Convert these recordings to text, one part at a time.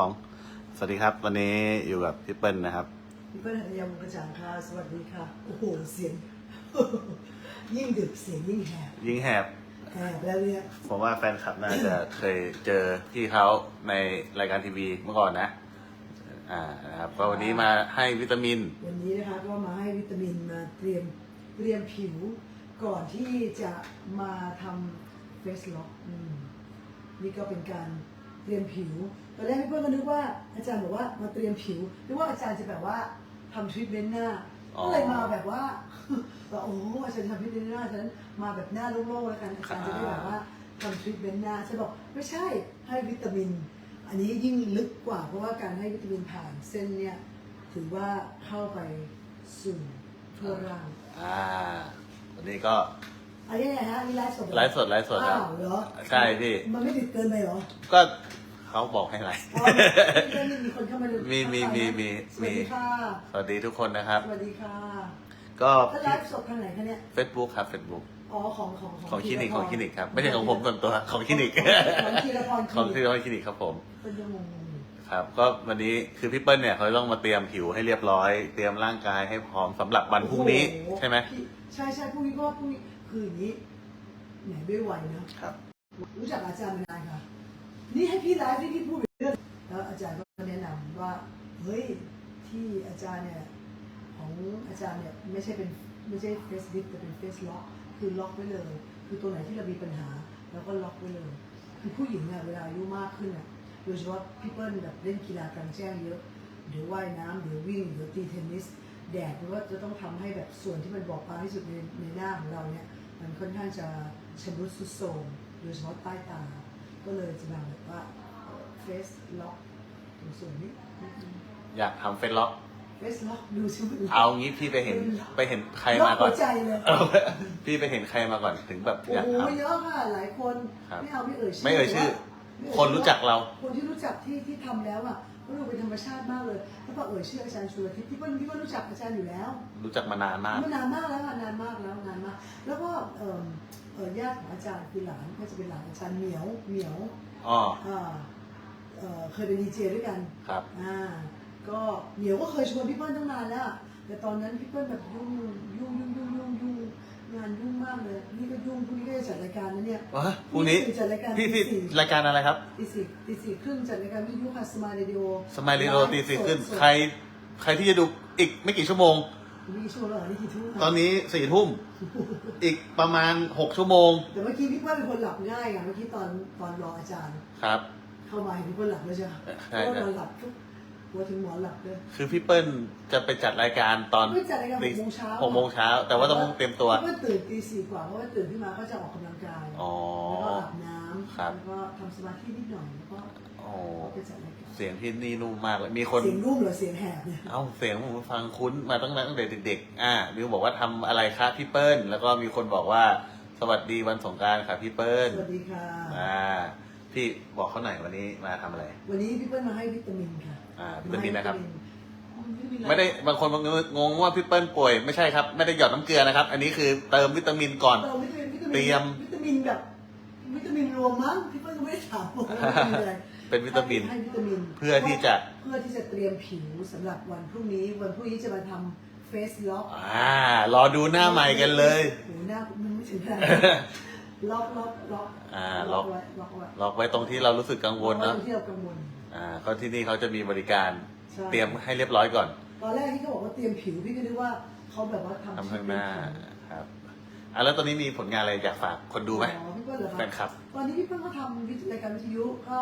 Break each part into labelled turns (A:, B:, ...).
A: สองสวัสดีครับ วันนี้อยู่กับพี่เปิ้ลนะครับ
B: พี่เปิ้ลหันยามกระจ่างค่ะ สวัสดีค่ะ โอ้โห เสียง ยิ่งดึกเสียงยิ่งแหบ
A: ยิงแหบ
B: แหบแล้วเนี่ย
A: ผมว่าแฟนคลับน่าจะเคยเจอพี่เขาในรายการทีวีเมื่อก่อนนะ อ่า นะครับ ก็วันนี้มาให้วิตามิน
B: วันนี้นะคะก็มาให้วิตามินมาเตรียมเตรียมผิว ก่อนที่จะมาทำเฟสล็อกนี่ก็เป็นการเตรียมผิว ตอนแรกพี่เปิ้ลก็นึกว่าอาจารย์บอกว่ามาเตรียมผิวนึกว่าอาจารย์จะแบบว่าทำทรีทเมนต์หน้า
A: อ๋อ
B: ก็เลยมาแบบว่าว่าโอ้โหอาจารย์ทำทรีทเมนต์หน้าฉะนั้นมาแบบหน้าโล่งๆแล้วกันอาจารย์จะได้แบบว่าทำทรีทเมนต์หน้าฉันบอกไม่ใช่ให้วิตามิน อันนี้ยิ่งลึกกว่าเพราะว่าการให้วิตามินผ่านเส้นเนี่ยถือว่าเข้าไปสู่ทั่วร่าง
A: อ่าวันนี้ก็
B: อันนี้ไงฮะนี่ไลฟ์สดเหรอ
A: ไลฟ์สดไลฟ์สดครับ
B: อ้าวเหรอ
A: ใช่พี่
B: มันไม่ติดเกินไปเหรอ
A: ก็ เขาบอกให้ไลฟ์
B: อ๋อนี่มีคนเข้ามาดู
A: มีมีมีมี
B: สวัสดีค่ะ
A: สวัสดีทุกคนนะครับ
B: สวัสดีค่ะ
A: ก็
B: แล้วไลฟ์สดทางไหนคะเนี่ย
A: เฟซบุ๊กครับเฟซบุ๊ก
B: อ๋อของของ
A: ของคลินิกของคลินิกครับ ไม่ใช่ของผมส่วนตัวของคลินิก
B: ของทีละพร
A: ของ
B: ค
A: ที่
B: ลินิก
A: ร้อยคลินิกครับผม
B: เป็นยังงงอยู่
A: ครับ ก็วันนี้คือพี่เปิ้ลเนี่ยเขาต้องมาเตรียมผิวให้เรียบร้อย เตรียมร่างกายให้พร้อมสำหรับวันพรุ่งนี้
B: โอ้โใช่
A: ไหม
B: พี่ใช่ใช่พรุ่งนี้ก็พรุ่งนี้คืออย่างนี้แหมด้วยวัยนะ
A: ครับ
B: รู้จักอาจารย์มานานค่ะ นี่ให้พี่ไลฟ์ที่พี่พูดเรื่องแล้วอาจารย์ก็แนะนำว่า เฮ้ย ที่อาจารย์เนี่ย ของอาจารย์เนี่ย ไม่ใช่เป็นไม่ใช่เฟซบุ๊กแต่เป็นเฟซล็อกคือล็อกไว้เลย คือตัวไหนที่เรามีปัญหาเราก็ล็อกไว้เลย คือผู้หญิงเนี่ยเวลาอายุมากขึ้นอะโดยเฉพาะพี่เปิ้ลแบบเล่นกีฬากลางแจ้งเยอะเดี๋ยวว่ายน้ำเดี๋ยววิ่งเดี๋ยวตีเทนนิส แดดมันก็จะต้องทำให้แบบส่วนที่มันบอบบางที่สุดในในหน้าของเราเนี่ยมันค่อนข้างจะชำรุดทรุดโทรมโดยเฉพาะใต้ตา ก็เลยจะมาแบบว่าเฟสล็อกตรงส่วนนี้
A: อยากทำเฟซล็อก
B: เฟสล็อกดูชิว
A: เอางี้พี่ไปเห็นไปเห็นใคร
B: ล็อ
A: มากก่
B: หั
A: อน
B: วใจเลย
A: เอาพี่ไปเห็นใครมาก่อนถึงแบบ
B: โอ้
A: อยาก
B: โห
A: ท
B: เยอะค่ะหลายคน
A: ครับ
B: ไม่เอาไม่เอ่ยชื่อ
A: ไม่เอ่ยชื่อ
B: ไม่เอ่ย
A: คนรู้จักเรา
B: คนที่รู้จักที่ที่ทำแล้วอะก็ดูเป็นธรรมชาติมากเลยถ้าพอเอ่ยชื่ออาจารย์ชลทิศที่เพิ่นที่เพิ่นรู้จักอาจารย์อยู่แล้วำ
A: รู้จักมานานมาก
B: มันนานมากแล้วอะนานมากแล้วนานมาก แล้วก็เอ่อ เอ่อญาติของอาจารย์คือหลานก็จะเป็นหลานอาจารย์เหมียวเหมียว
A: อ๋อ
B: อ่าเอ่อเคยเป็นดีเจด้วยกัน
A: ครับ
B: อ่าก็เหมียวก็เคยชวนพี่เปิ้ลตั้งนานแล้วอะแต่ตอนนั้นพี่เปิ้ลแบบยุ่งยุ่งยุ่งยุ่งยุ่งยุ่งงานยุ่งมากเลยนี่ก็ยุ่งพรุ่งนี้ก็จะจัดรายการนะเนี่ย
A: วะพรุ่งนี้
B: จัดรายการ
A: พี่
B: ตี
A: พี่
B: สี่
A: รายการอะไรครับ
B: ตีสี่ตีสี่ครึ่งจัดรายการวิทยุค่ะสมาร์ทเรดิโอ
A: สมัยเรียนโรตีสี่ขึ้น ใคร ใครที่จะดูอีกไม่กี่ชั่วโมง
B: มีช่วงแล้วเหรอนี่กี่ทุ่ม
A: ตอนนี้สี่ทุ่ม อีกประมาณหกชั่วโมง
B: แต่เมื่อกี้พี่เปิ้ลเป็นคนหลับง่ายอะเมื่อกี้ตอนตอนรออาจารย์
A: ครับ
B: เข้ามาเห็นพี่เปิ้ลหลับแล้วใช่ไหม
A: ใช่
B: เพราะ
A: ใช่
B: ว่านอนหลับทุกหัวถึงหมอนหลับเลย
A: คือพี่เปิ้ลจะไปจัดรายการตอน
B: ไม่จัดรายการหกโมงเช้า
A: หกโมงเช้า แต่ว่าต้องเตรียมตัว
B: พี่เปิ้ลตื่นตีสี่กว่าเพราะว่าตื่นขึ้นมาก็จะออกกำลังกาย
A: อ๋อ
B: แล้วก็อาบน้ำ
A: ครับ
B: แล้วก็ทำสมาธินิดหน่อยแล้วก็
A: โอ้
B: ไปจัดรายการ
A: เสียงพี่นี่นุ่มมากเลยมีคน
B: เสียงรุ่มหรือเสียงแหบเนี่ย
A: เอ้าเสียงผมฟังคุ้นมาตั้งแต่ตั้งแต่เด็กๆ อ่ามิวบอกว่าทำอะไรคะพี่เปิ้ล แล้วก็มีคนบอกว่าสวัสดีวันสงกรารค่ะพี่เปิ้ล
B: สวัสดีค่ะ
A: อ่าพี่บอกเขาหน่อยวันนี้มาทำอะไร
B: วันนี้พี่เปิ้ลมาให้วิตามินค่ะ
A: อ่าวิตามินนะครับ
B: วิตามิน
A: ไม่ได้บางคนงงว่าพี่เปิ้ลป่วยไม่ใช่ครับ ไม่ได้หยอดน้ำเกลือนะครับ อันนี้คือเติมวิตามินก่อน
B: เติมวิตามินวิตามิน
A: เตรียม
B: วิตามินแบบ วิตามินรวมมั้งพี่เปิ้ลก็ไม่ได้ถามผมว่าวิตามินอะไร
A: เป็นวิตามิน
B: ให้วิตามิน
A: เพื่อที่จะ
B: เพื่อที่จะเตรียมผิวสำหรับวันพรุ่งนี้ วันพรุ่งนี้จะมาทำเฟสล็อก
A: อ่ารอดูหน้าใหม่กันเลย
B: โหหน้ามันไม่ถึงขนาดล็อกล็อกล็อก
A: อ่าล็อก
B: ไว้ล็อกไว้
A: ล็อกไว้ตรงที่เรารู้สึกกังวลเนอะ
B: ล็อกไที่เรากังวล
A: อ่าก็ที่นี่เขาจะมีบริการ
B: ใช่
A: เตรียมให้เรียบร้อยก่อน
B: ตอนแรกที่เขาบอกว่าเตรียมผิวพี่ก็นึกว่าเขาแบบว่าทำ
A: ทำข้างหน้า
B: ผิว
A: ครับอะแล้วตอนนี้มีผลงานอะไรอยากฝากคนดูไหม
B: อ๋อพี่เปิ้ลเหรอ
A: แฟนคลับ
B: ตอนนี้พี่เปิ้ลก็ทำวิทยุรายการวิทยุก็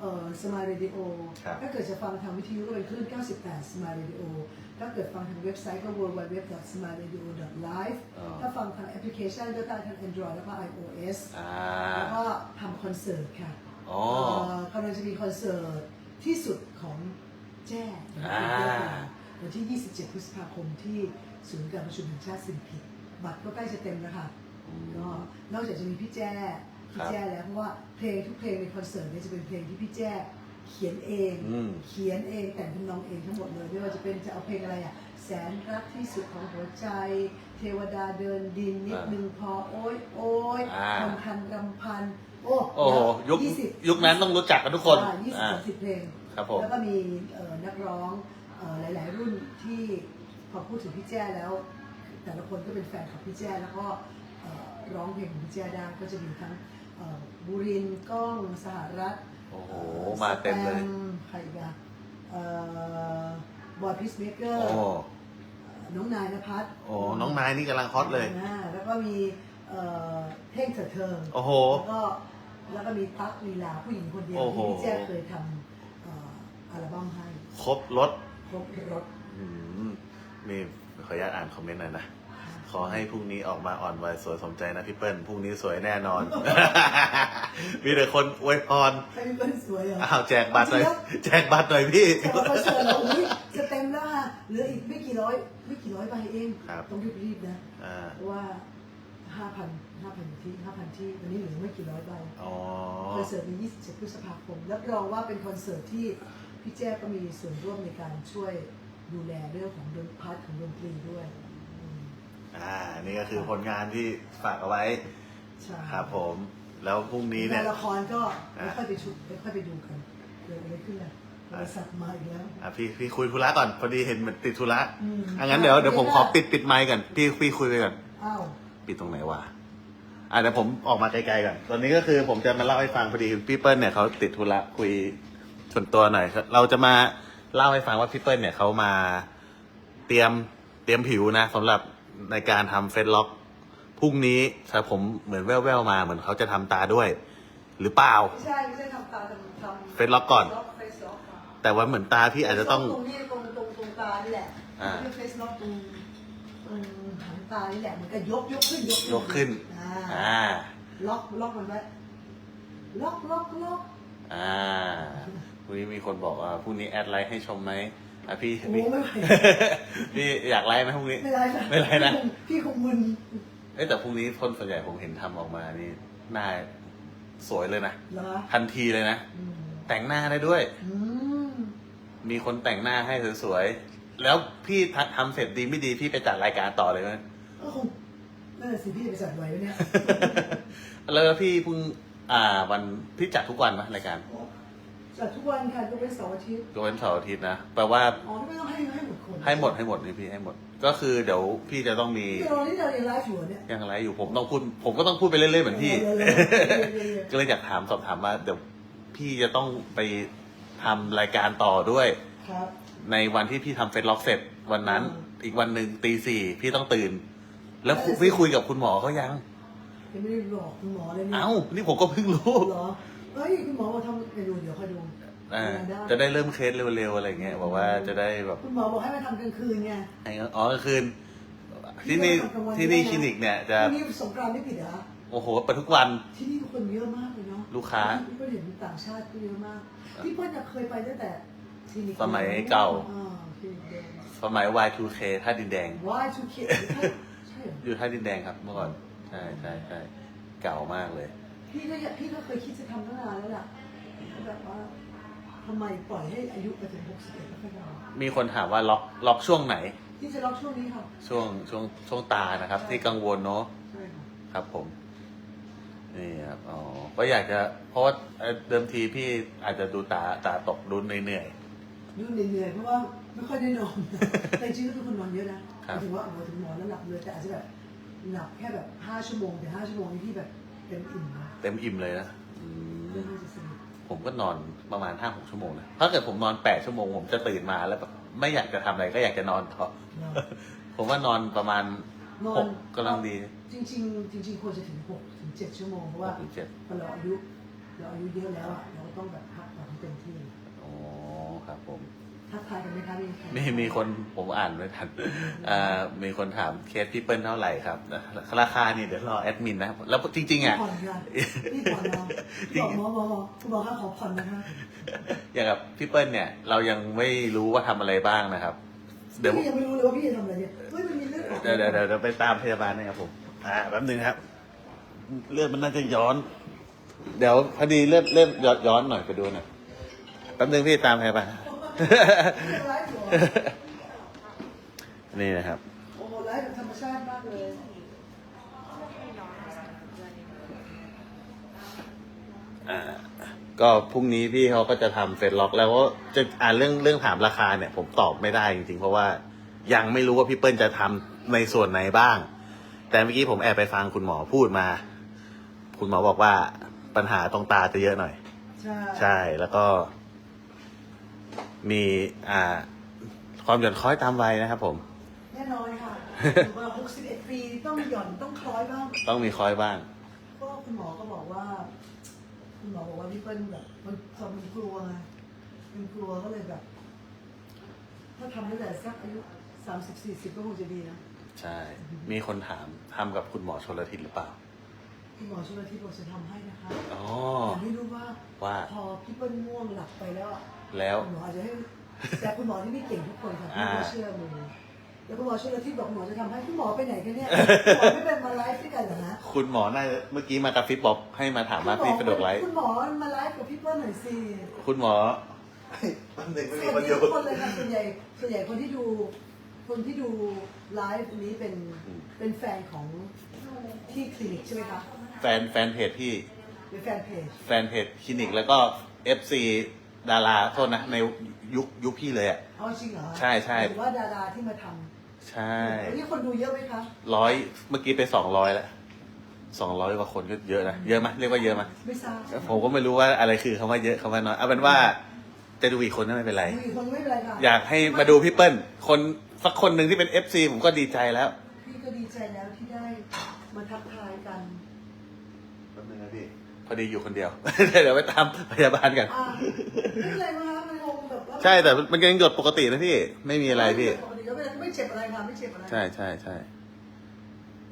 B: เอ่อสมาร์ทเรดิโอ
A: ครับ
B: ถ้าเกิดจะฟังทางวิทยุก็เป็นคลื่น 98 Smart Radio ถ้าเกิดฟังทางเว็บไซต์ก็ www.smartradio.live
A: อ๋อ
B: ถ้าฟังทางแอปพลิเคชันก็ได้ทาง Android แล้วก็ iOS
A: อ่า
B: แล้วก็ทำคอนเสิร์ตค่ะ
A: อ๋อ
B: เอ่อกำลังจะมีคอนเสิร์ตที่สุดของแจ้
A: อ่า
B: วันที่ 27 พฤษภาคมที่ศูนย์การประชุมแห่งชาติสิริกิติ์บัตรก็ใกล้จะเต็มแล้วค่ะ ก็นอกจากจะมีพี่แจ้ พี่แจ้แล้วเพราะว่าเพลงทุกเพลงในคอนเสิร์ตเนี่ยจะเป็นเพลงที่พี่แจ้เขียนเอง
A: อืม
B: เขียนเองแต่งทำนองเองทั้งหมดเลยไม่ว่าจะเป็นจะเอาเพลงอะไรอะแสนรักที่สุดของหัวใจ เทวดาเดินดินนิดนึงพอโอ้ยโอ้ย
A: อ่า
B: คำพันรำพัน โอ้
A: โอ้โหยุค
B: ยี่สิบ
A: ยุคนั้นต้องรู้จักกันทุกคน
B: ยี่สิบ
A: อ่า
B: สามสิบเพลง
A: ครับผม
B: แล้วก็มีเอ่อนักร้องเอ่อหลาย ๆ รุ่นที่พอพูดถึงพี่แจ้แล้ว แต่ละคนก็เป็นแฟนของพี่แจ้แล้วก็เอ่อร้องเพลงของพี่แจ้ได้ก็จะมีทั้ง เอ่อบุรินทร์ก้องสหรัฐ
A: โอ้โห
B: อ่อ
A: มาเต็มเลย
B: สแตมใครอีกอะเอ่อบอยพีซเมเกอ
A: โอ้
B: ร์ น้องนายนภัส
A: โอ้น้องนายนี่กำลังฮอตเลย
B: อ่าแล้วก็มีเอ่อเท่งเถิดเทิง
A: โอ้โห
B: แล้วก็แล้วก็มีตั๊กลีลาผู้หญิงคนเดียว
A: โอ้โห
B: ที่พี่แจ้เคยทำเอ่ออัลบั้มให้
A: ครบรถ
B: ครบรถ
A: อืมนี่ขออนุญาตอ่านคอมเมนต์หน่อยนะ ขอให้พรุ่งนี้ออกมาอ่อนวัยสวยสมใจนะพี่เปิ้ลพรุ่งนี้สวยแน่นอน มีแต่คนอวยพร
B: ใครเป็นคนสวยเหรอ
A: อ้าวแจกบัตรหน่อยแจกบัตรหน่อยพี่
B: แต่ว่าคอนเสิร์ตเราอุ๊ยจะเต็มแล้วค่ะเหลืออีกไม่กี่ร้อย ไม่กี่ร้อยใบเอง
A: ครับ
B: ต้องรีบๆนะ
A: อ่า
B: เพราะว่าห้าพันห้าพันที่ห้าพันที่วันนี้เหลือไม่กี่ร้อยใบ
A: อ๋อ
B: คอนเสิร์ตมี27พฤษภาคมรับรองว่าเป็นคอนเสิร์ตที่พี่แจ้ก็มีส่วนร่วมในการช่วยดูแลเรื่องของดนพาร์ทของดนตรีด้วยอืม
A: อ่านี่ก็คือผลงานที่ฝากเอาไว้
B: ใช่
A: ครับผม แล้วพรุ่งนี้เนี่ย
B: งานละครก็
A: อะ
B: ไม่ค่อยไปชุดไม่ค่อยไปดูกันเกิดอะไรขึ้นล่ะบริษัทมาอีกแล้ว
A: อะพี่พี่คุยธุระก่อนพอดีเห็นเหมือนติดธุระ
B: อืม
A: อะงั้นเดี๋ยวเดี๋ยวผมขอปิดปิดไมค์ก่อนพี่พี่คุยไปก่อน
B: อ้าว
A: ปิดตรงไหนวะ อะเดี๋ยวผมออกมาไกลๆก่อน ตอนนี้ก็คือผมจะมาเล่าให้ฟังพอดีพี่เปิ้ลเนี่ยเขาติดธุระคุยส่วนตัวหน่อยครับเราจะมาเล่าให้ฟังว่าพี่เปิ้ลเนี่ยเขามาเตรียมเตรียมผิวนะสำหรับ ในการทำเฟซล็อกพรุ่งนี้ถ้าผมเหมือนแว่วๆมา เหมือนเขาจะทำตาด้วย หรือเปล่า
B: ไม่ใช่ไม่ใช่ทำตาทำทำ
A: เฟซล็อกก่อน
B: เฟซล็อกค่ะ
A: แต่ว่าเหมือนตาพี่อาจจะต้อง
B: ตรงนี้ตรงตรงตรงตานี่แหละ
A: อ่า
B: เรียกเฟซล็อกตรงตรงหางตานี่แหละเหมันก็ยกยกขึ้นยก
A: ยกขึ้น
B: อ่า
A: อ่า
B: ล็อกล็อกมันไว้ล็อกล็อกล็อก
A: อ่าพรุ่งนี้มีคนบอกว่าพรุ่งนี้แอดไลน์ให้ชมไหม อะพี่
B: โอ้
A: พี่
B: ไม่ไหว
A: พี่อยากไลฟ์ไหมพรุ่งนี้
B: ไม่ไรค่ะ
A: ไม่ไรนะ
B: พี่คงมึน
A: เอ้ยแต่พรุ่งนี้คนส่วนใหญ่ผมเห็นทำออกมานี่หน้าสวยเลยนะ
B: เหรอ
A: ทันทีเลยนะ
B: อืม
A: แต่งหน้าได้ด้วย
B: อืม
A: มีคนแต่งหน้าให้สวยๆ แล้วพี่ทำทำเสร็จดีไม่ดีพี่ไปจัดรายการต่อเลยไหม
B: ก็คงนั่นแหละสิพี่จะไปจัดไว้ไหมเนี่ย
A: แล้วพี่เพิ่งอ่าวันพี่จัดทุกวันไหมรายการ
B: จัดทุกวันค่ะยกเว้นเสาร์อาทิตย์
A: ยกเว้นเสาร์อาทิตย์นะแปลว่า
B: อ๋อไม่ต้องให้ให้หมดคน
A: ให้หมดให้หมดนี่พี่ให้หมด ก็คือเดี๋ยวพี่จะต้องมี
B: ที่เราที่เราเรียนไลฟ์อยู่เนี่ย
A: ยังไลฟ์อยู่ผมต้องพูดผมก็ต้องพูดไปเรื่อยๆเหมือนพี่
B: เออเออเออเออเออ
A: ก็เลยอยากถามสอบถามว่าเดี๋ยวพี่จะต้องไปทำรายการต่อด้วย
B: ครับ
A: ในวันที่พี่ทำเฟซล็อกเสร็จวันนั้น
B: อืม
A: อีกวันหนึ่งตีสี่พี่ต้องตื่น แล้ว
B: เออ
A: พี่คุยกับคุณหมอเขายัง
B: ยังไม่ได้บอกคุณหมอเลยเนี่ย
A: เอ้านี่ผมก็เพิ่งรู้
B: เหรอ เฮ้ยคุณหมอบอกทำไปดูเดี๋ยวค่อยดู
A: อ่า
B: ได้
A: จะได้เริ่มเคสเร็วๆอะไรเงี้ยบอกว่าจะได้แบบ
B: คุณหมอบอกให้มาทำกลางคืนไง
A: ให้อ๋อกลางคืน ที่นี่
B: ทำกลางวัน
A: ที่นี่
B: ได้นะ
A: คลินิกเนี่ยจะ
B: วันนี้สงกรานต์ไม่ผิดเหรอ
A: โอ้โหเปิดทุกวัน
B: ที่นี่คนเยอะมากเลยเนาะ
A: ลูกค้า
B: พี่เปิ้ลเห็นต่างชาติก็เยอะมากพี่เปิ้ลจะเคยไปตั้งแต่คลินิก
A: สมัยเก่า
B: อ่คลินิกเดิม
A: สมัย Y2K ท่าดินแดง
B: วายทูเคใช่เหรอ
A: อยู่ท่าดินแดงครับเมื่อก่อนใช่ใช่ใช่เก่ามากเลย
B: พี่ก็อยากพี่ก็เคยคิดจะทำตั้งนานแล้วล่ะแบบว่าทำไมปล่อยให้อายุไปถึง61แล้วค่อยทำ
A: มีคนถามว่าล็อกล็อกช่วงไหน
B: ที่จะล็อกช่วงนี้ค่ะ
A: ช่วงช่วงช่วงตานะครับ ที่กังวลเนาะ
B: ใช่ค่ะ
A: ครับผมนี่ครับอ๋อก็อยากจะเพราะว่าเอ่อเดิมทีพี่อาจจะดูตาตาตกดูเหนื่อย
B: ดูเหนื่อยๆเพราะว่าไม่ค่อยได้นอน แต่จริงๆก็เป็นคนนอนเยอะนะครับหมายถึงว่าเอาถึงนอนแล้วหลับเลยแต่อาจจะแบบหลับแค่แบบห้าชั่วโมงแต่ห้าชั่วโมงนี้พี่แบบ เต็มอิ่มนะ
A: ๆเต็มอิ่มเลยนะอืม
B: เรื่องน่าจะสนุก
A: ผมก็นอนประมาณห้าหกชั่วโมงนะถ้าเกิดผมนอนแปดชั่วโมง ผมจะตื่นมาแล้วแบบไม่อยากจะทำอะไรก็อยากจะนอนต่อ
B: เนอะ
A: ผมว่านอนประมาณ
B: นอ
A: ห
B: น
A: กกำลังดี
B: จริง ๆ จริง ๆ ควรจะถึงหกถึงเจ็ดชั่วโมงเพราะว่า
A: หกถึงเจ็ด
B: พอเราอายุเราอายุเยอะแล้วอะเราก็ต้องแบบพักผ่อนให้เต็มที่
A: อ๋อครับผม
B: ทักทายกันไหมคะมีใคร
A: มีมีคนผมอ่านไม่ทันอ่ามีคนถามเคสพี่เปิ้ลเท่าไหร่ครับราคานี่เดี๋ยวรอแอดมินนะแล้วจริงๆอะ
B: ผ่อนค่ะนี่ผ่อนเนาะ
A: จริง
B: บอกหมอหมอหมอคุณหมอคะขอผ่อนนะคะ
A: อย่างกับพี่เปิ้ลเนี่ย เรายังไม่รู้ว่าทำอะไรบ้างนะครับ เดี๋ยว
B: พี่ยังไม่รู้เลยว่าพี่จะทำอะไรเนี่ยเฮ้ยมันมีเลือดออก
A: เดี๋ยวเดี๋ยวเดี๋ยวเดี๋ยวไปตามพยาบาลนะครับผมอ่าแป๊บนึงครับ เลือดมันน่าจะย้อน เดี๋ยวพอดีเลือดเลือดย้อนย้อนหน่อยไปดูหน่อยแป๊บนึงพี่ตามพยาบาล
B: ยังไลฟ์อยู่เหรอ
A: นี่นะครับ
B: โอ้โหไลฟ์แบบธรรมชาติมากเลย
A: อ่า ก็พรุ่งนี้พี่เขาก็จะทำเฟซล็อก แล้วก็จะอ่านเรื่องเรื่องถามราคาเนี่ย ผมตอบไม่ได้จริงๆ เพราะว่ายังไม่รู้ว่าพี่เปิ้ลจะทำในส่วนไหนบ้าง แต่เมื่อกี้ผมแอบไปฟังคุณหมอพูดมา คุณหมอบอกว่าปัญหาตรงตาจะเยอะหน่อย
B: ใช่
A: ใช่แล้วก็ มีอ่าความหย่อนคล้อยตามวัยนะครับผม
B: แน่นอนค่ะถือว่า61 ปีต้องหย่อนต้องคล้อยบ้าง
A: ต้องมีคล้อยบ้าง
B: ก็คุณหมอก็บอกว่า คุณหมอบอกว่าพี่เปิ้ลแบบมันตอนมันกลัวไงมันกลัวก็เลยแบบ ถ้าทำตั้งแต่สักอายุสามสิบสี่สิบก็คงจะดีนะ
A: ใช่ มีคนถามทำกับคุณหมอชนละทิศหรือเปล่า
B: คุณหมอชลทิศบอกจะทำให้นะคะ
A: อ๋อ
B: แต่ไม่รู้ว่า
A: ว่า
B: พอพี่เปิ้ลง่วงหลับไปแล้วอะ
A: แล้ว
B: คุณหมออาจจะให้แต่คุณหมอที่ไม่เก่งทุกคนค่ะพี่
A: อ่า
B: ก็เชื่อมือแล้วคุณหมอชลทิศบอกคุณหมอจะทำให้คุณหมอไปไหนกันเนี่ยคุณหมอไม่เป็นมาไลฟ์ด้วยกันเหรอฮะ
A: คุณหมอน่าจะเมื่อกี้มากระฟิบบอกให้มาถามว่าพี่สะดวกไลฟ์
B: คุณหมอมาไลฟ์กับพี่เปิ้ลหน่อยสิ
A: คุณหมอแป๊บนึงไม่
B: ส
A: มี
B: วั
A: ค
B: ส
A: น
B: ดี
A: อยู่
B: ทุกคนเลยค่ะส่วนใหญ่ส่วนใหญ่คนที่ดู คนที่ดูไลฟ์นี้เป็น
A: อืม
B: เป็นแฟนของที่คลินิกใช่ไหมคะ
A: แฟนแฟนเพจพี่
B: เป็นแฟนเพจ
A: แฟนเพจคลินิกแล้วก็เอฟซี ดาราโทษนะในยุคยุคพี่เลยอะ
B: เอาจริงเหรอ
A: ใช่ใช่
B: หรือว่าดาราที่มาท
A: ใช่ำ
B: วันนี้คนดูเยอะไหมคะ
A: ร้อยเมื่อกี้ไปสองร้อยแล้วสองร้อยกว่าคนก็เยอะนะเยอะไหมเรียกว่าเยอะไหม
B: ไม่ทราบ
A: ผมก็ไม่รู้ว่าอะไรคือคำว่าเยอะคำว่าน้อยเอาเป็นว่าจะดูอีกคนก็ไม่เป็นไร
B: ดูอีกคนไม่เป็นไรค่ะ
A: อยากให้มาดูพี่เปิ้ลคนสักคนหนึ่งที่เป็นเอฟซีผมก็ดีใจแล้ว
B: พี่ก็ดีใจแล้วที่ได้มาทักทายกัน
A: แป๊บนึงนะ พี่พอดีอยู่คนเดียว เดี๋ยวไปตามพยาบาลกัน
B: อ่าไม่เป็นไรมากมันคงแบบว่า
A: ใช่แต่มันยังหยดปกตินะพี่ ไม่มีอะไรพี่
B: ปกติก็ไม่ไม่เจ็บอะไรค่ะไม่เจ็บอะไร
A: ใช่ใช่ใช่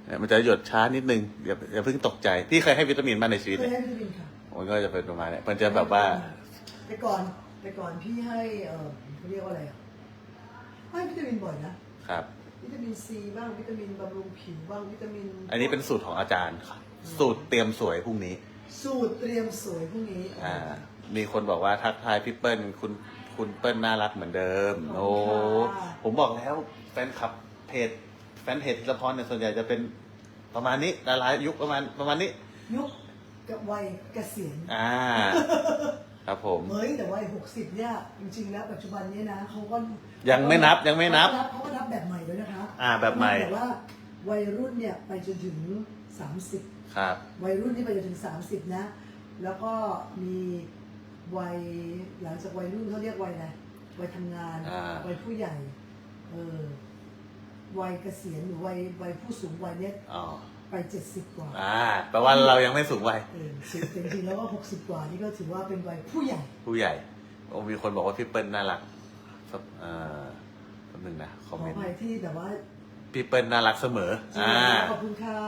A: เนี่ยมันจะหยดช้านิดนึงอย่าอย่าเพิ่งตกใจ พี่เคยให้วิตามินมาในชีวิต
B: เค
A: ไหม
B: ยให้วิตามินค่ะ
A: มันก็จะเป็นประมาณเนี้ยมันจะแบบว่า
B: แต่ก่อนแต่ก่อนพี่ให้เออเขาเรียกว่าอะไรอะให้วิตามินบ่อยนะครับ วิตามินซีบ้างวิตามินบำรุงผิวบ้างวิตามิน
A: อันนี้เป็นสูตรของอาจารย์ครับสูตรเตรียมสวยพรุ่งนี้
B: สูตรเตรียมสวยพรุ่งนี้
A: อ่า มีคนบอกว่าทักทายพี่เปิ้ลคุณคุณเปิ้ลน่ารักเหมือนเดิม โอ้ผมบอกแล้วแฟนคลับเพจแฟนเพจธีรพรเนี่ยส่วนใหญ่จะเป็นประมาณนี้ดารายุคประมาณประมาณนี้
B: ยุคกับวัยเกษียณ
A: อ่า ครับผม
B: เฮ้ยแต่วัยหกสิบเนี่ยจริงๆแล้วปัจจุบันเนี้นะเขาก็
A: ยังไม่นับยังไม่นับ
B: เขาก็นับแบบใหม่ด้วยนะคะ
A: อ่าแบบใหม่
B: แต่ว่า วัยรุ่นเนี่ยไปจนถึงสามสิบ
A: ครับ
B: วัยรุ่นที่ไปจนถึง 30 นะ แล้วก็มีวัยหลังจากวัยรุ่นเขาเรียกวัยอะไรวัยทำงาน
A: อ่า
B: วัยผู้ใหญ่ เออ วัยเกษียณหรือวัยวัยผู้สูงวัยเนี่ย
A: อ๋อ
B: ไป 70 กว่า
A: อ่าแปลว่าเรายังไม่สูงวัย
B: เออสิจริงๆแล้วก็ 60 กว่านี่ก็ถือว่าเป็นวัยผู้ใหญ่
A: ผู้ใหญ่โอ้มีคนบอกว่าพี่เปิ้ลน่ารักสักเอ่อแป๊บนึงนะค
B: ข
A: อ
B: อ
A: มเมนต์
B: อภัยที่แบบว่า
A: พี่เปิ้ลน่ารักเสมอ อ่า
B: ขอบคุณค่ะ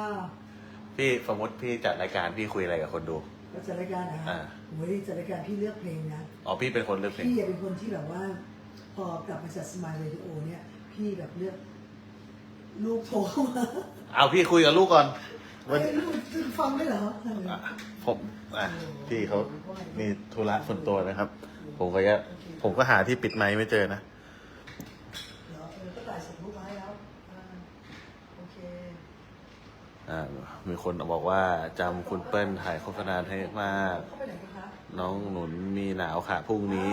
A: พี่สมมติพี่จัดรายการพี่คุยอะไรกับคนดู
B: ก็จัดรายการนะ
A: อ่า
B: โอ้ยจัดรายการพี่เลือกเพลงนะ
A: อ๋อพี่เป็นคนเลือกเพลง
B: พี่อะเป็นคนที่แบบว่า พอกลับมาจากสมายเรดิโอเนี่ย พี่แบบเลือก ลูกโทรเข้ามา
A: เอาพี่คุยกับลูกก่อนวัน
B: เอ้ยลูกฟังได้เหรอ
A: อะผมอะพี่เขามีธุระส่วนตัวนะครับ ผมก็จะผมก็หาที่ปิดไมค์ไม่เจอนะ
B: เดี๋ยวเออก็ถ่ายส่งรูปมาให้แล้วอ่าโอเค
A: อ่า มีคนบอกว่าจำคุณเปิ้ลถ่ายโฆษณาให้มาก
B: น้
A: องหนุนมีหนาวค่ะพรุ่งนี้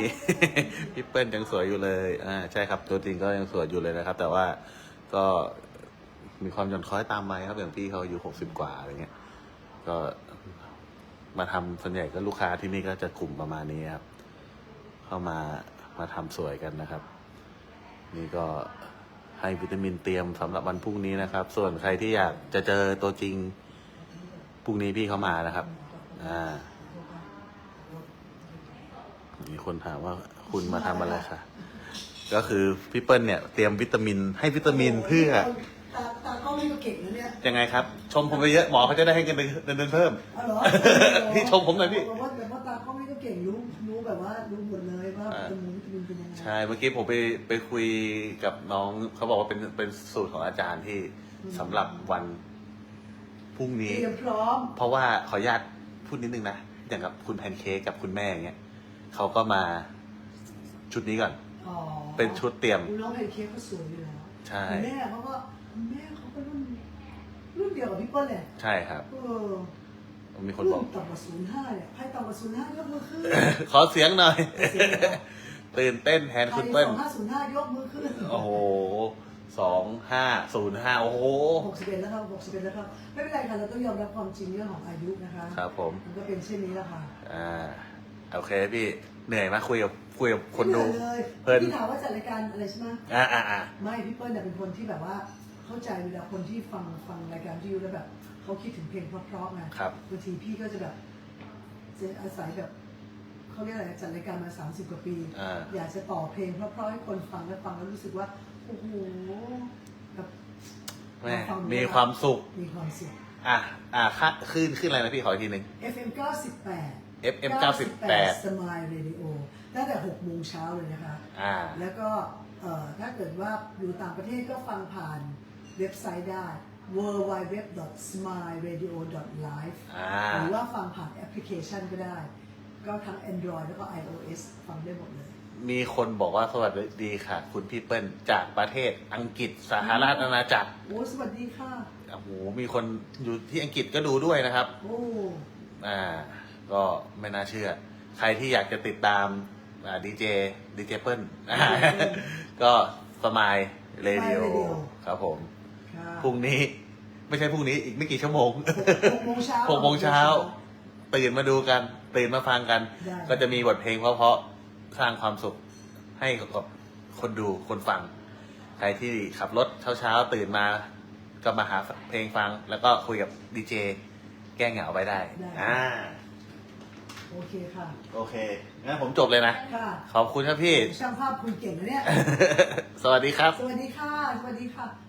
A: พี่เปิ้ลยังสวยอยู่เลยอ่าใช่ครับตัวจริงก็ยังสวยอยู่เลยนะครับ แต่ว่าก็มีความหย่อนคล้อยตามมาครับอย่างพี่เขาอายุหกสิบกว่าอะไรเงี้ย ก็มาทำส่วนใหญ่ก็ลูกค้าที่นี่ก็จะกลุ่มประมาณนี้ครับ เข้ามามาทำสวยกันนะครับ นี่ก็ ให้วิตามินเตรียมสำหรับวันพรุ่งนี้นะครับ ส่วนใครที่อยากจะเจอตัวจริงพรุ่งนี้พี่เขามานะครับอ่ามีคนถามว่าคุณมาทำอะไรคะก็คือพี่เปิ้ลเนี่ยเตรียมวิตามินให้วิตามินเพื่อ
B: ตาตาก็ไม่ก็เก่งนะเนี่ย
A: ยังไงครับ ชมผมไปเยอะหมอเขาจะได้ให้เงินเดือนเดือนเพิ่ม
B: อ๋อเหรอ
A: พี่ชมผมหน่อยพี่
B: แบบว่า
A: ใช่เมื่อกี้ผมไปไปคุยกับน้องเขาบอกว่าเป็นเป็นสูตรของอาจารย์ที่สำหรับวันพรุ่ง
B: เต
A: นี้
B: รียมพร้อม
A: เพราะว่าขออนุญาตพูดนิดนึงนะอย่างกับคุณแพนเค้กกับคุณแม่อย่างเงี้ยเขาก็มาชุดนี้ก่อน
B: อ๋อ
A: เป็นชุดเตรียม
B: น้องแพนเค้กเขาสวยอยู่แล้ว
A: ใช่
B: คุณแม่เขาก็คุณแม่เขาก็รุ่นรุ่นเดียวกับพี่เปิ้ลเลย
A: ใช่ครับ
B: เออ
A: มีคนบอก
B: ต่ำกว่าศูนย์ห้าเนี่ยใครต่ำกว่าศูนย์ห้ายกมือขึ้น
A: ขอเสียงหน่อย
B: ขอเสียงหน่อย
A: ตื่นเต้นแทน
B: ใคร
A: คุณ
B: ส
A: เปิ้ล
B: องห้าศูนย์ห้ายกมือขึ้น
A: โอ้โหสองห้าศูนย์ห้าโอ้โห
B: หกสิบเอ็ดแล้วครับหกสิบเอ็ดแล้วครับไม่เป็นไรค่ะเราต้องยอมรับความจริงเรื่องของอายุนะคะ
A: ครับผม
B: มันก็เป็นเช่นนี้แหละค่ะ
A: อ่าโอเคพี่เหนื่อยไหมคุยกับคุยกับคนดู
B: ไม่เหอยเลย
A: เพลิน
B: พี่ถามว่าจัดรายการอะไรใช่ไหม
A: อ่าอ่าอ่า
B: ไม่พี่เปิ้ลเนี่ยเป็นคนที่แบบว่าเข้าใจเวลาคนที่ฟังฟังรายการที่ยูแล้วแบบเขาคิดถึงเพลงเพราะๆไง
A: ครับ
B: บางทีพี่ก็จะแบบจะอาศัยแบบ เขาเรียกอะไรจัดรายการมา 30 กว่าปี
A: อ่า
B: อยากจะต่อเพลงเพราะๆให้คนฟังแล้วฟังแล้วรู้สึกว่าโอ้โหแบบ
A: แม่
B: ฟังดู
A: มีความสุข
B: มีความสุข
A: อะ อ่าค่าขึ้นขึ้นอะไรนะพี่ขออีกทีหนึ่ง
B: FM 98
A: FM 98
B: Smile Radio ตั้งแต่6โมงเช้าเลยนะคะ
A: อ่า
B: แล้วก็เอ่อถ้าเกิดว่าอยู่ต่างประเทศก็ฟังผ่านเว็บไซต์ได้ www.smileradio.live
A: อ่า
B: หรือว่าฟังผ่านแอปพลิเคชันก็ได้ ก็ทั้ง Android แล้วก็ iOS ฟังได้หมดเลย
A: มีคนบอกว่าสวัสดีค่ะ คุณพี่เปิ้ลจากประเทศอังกฤษสหราชอาณาจักร
B: โอ้สวัสดีค่ะ
A: โอ้โหมีคนอยู่ที่อังกฤษก็ดูด้วยนะครับ
B: โอ้
A: อ่า ก็ไม่น่าเชื่อ ใครที่อยากจะติดตามอ่าดีเจดีเจเปิ้ลอ่าก็สมายเรดิโอ
B: Radio
A: ครับผม
B: ค่ะ
A: พรุ่งนี้ไม่ใช่พรุ่งนี้อีกไม่กี่ชั่วโมง
B: หกโมงเช้า
A: หกโมงเช้า ตื่นมาดูกัน ตื่นมาฟังกัน
B: ได้
A: ก็จะมีบทเพลงเพราะๆสร้างความสุขให้กับคนดูคนฟัง ใครที่ขับรถเช้าๆตื่นมา ก็มาหาเพลงฟัง แล้วก็คุยกับดีเจแก้เหงาไว้ได้อ่า
B: โอเคค่ะ
A: โอเคงั้นผมจบเลยนะ
B: ค่ะ
A: ขอบคุณครับพี่
B: ช่างภาพคุยเก่งนะเนี่ย
A: สวัสดีครับ
B: สวัสดีค่ะ สวัสดีค่ะ